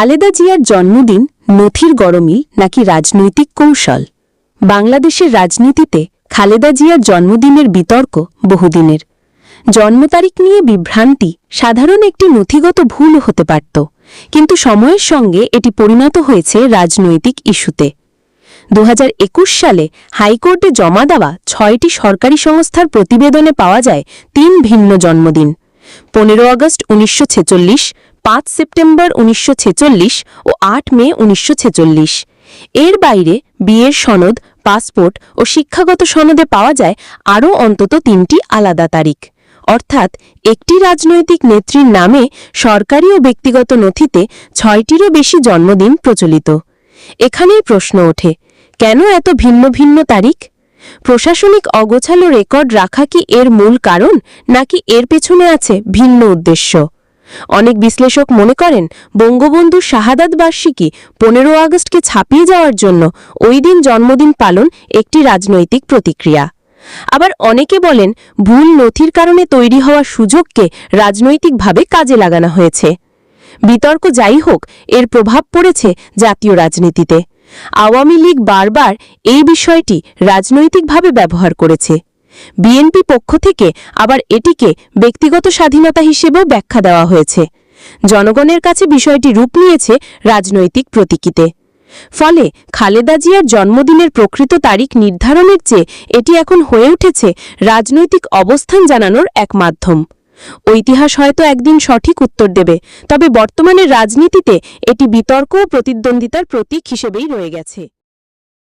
খালেদা জিয়ার জন্মদিন নথির গরমিল নাকি রাজনৈতিক কৌশল? বাংলাদেশের রাজনীতিতে খালেদা জিয়ার জন্মদিনের বিতর্ক বহুদিনের। জন্ম তারিখ নিয়ে বিভ্রান্তি সাধারণ একটি নথিগত ভুল হতে পারত, কিন্তু সময়ের সঙ্গে এটি পরিণত হয়েছে রাজনৈতিক ইস্যুতে। দু হাজার একুশ সালে হাইকোর্টে জমা দেওয়া ছয়টি সরকারি সংস্থার প্রতিবেদনে পাওয়া যায় তিন ভিন্ন জন্মদিন। পনেরো আগস্ট উনিশশো ছেচল্লিশ, পাঁচ সেপ্টেম্বর উনিশশো ছেচল্লিশ ও আট মে উনিশশো ছেচল্লিশ। এর বাইরে বিয়ের সনদ, পাসপোর্ট ও শিক্ষাগত সনদে পাওয়া যায় আরও অন্তত তিনটি আলাদা তারিখ। অর্থাৎ একটি রাজনৈতিক নেত্রীর নামে সরকারি ও ব্যক্তিগত নথিতে ছয়টিরও বেশি জন্মদিন প্রচলিত। এখানেই প্রশ্ন ওঠে, কেন এত ভিন্ন ভিন্ন তারিখ? প্রশাসনিক অগোছালো রেকর্ড রাখা কি এর মূল কারণ, নাকি এর পেছনে আছে ভিন্ন উদ্দেশ্য? অনেক বিশ্লেষক মনে করেন, বঙ্গবন্ধু শাহাদাত বার্ষিকী পনেরো আগস্টকে ছাপিয়ে যাওয়ার জন্য ওই দিন জন্মদিন পালন একটি রাজনৈতিক প্রতিক্রিয়া। আবার অনেকে বলেন, ভুল নথির কারণে তৈরি হওয়া সুযোগকে রাজনৈতিকভাবে কাজে লাগানো হয়েছে। বিতর্ক যাই হোক, এর প্রভাব পড়েছে জাতীয় রাজনীতিতে। আওয়ামী লীগ বারবার এই বিষয়টি রাজনৈতিকভাবে ব্যবহার করেছে। বিএনপি পক্ষ থেকে আবার এটিকে ব্যক্তিগত স্বাধীনতা হিসেবেও ব্যাখ্যা দেওয়া হয়েছে। জনগণের কাছে বিষয়টি রূপ নিয়েছে রাজনৈতিক প্রতীকিতে। ফলে খালেদা জিয়ার জন্মদিনের প্রকৃত তারিখ নির্ধারণের চেয়ে এটি এখন হয়ে উঠেছে রাজনৈতিক অবস্থান জানানোর এক মাধ্যম। ঐতিহাস হয়তো একদিন সঠিক উত্তর দেবে, তবে বর্তমানের রাজনীতিতে এটি বিতর্ক ও প্রতিদ্বন্দ্বিতার প্রতীক হিসেবেই রয়ে গেছে।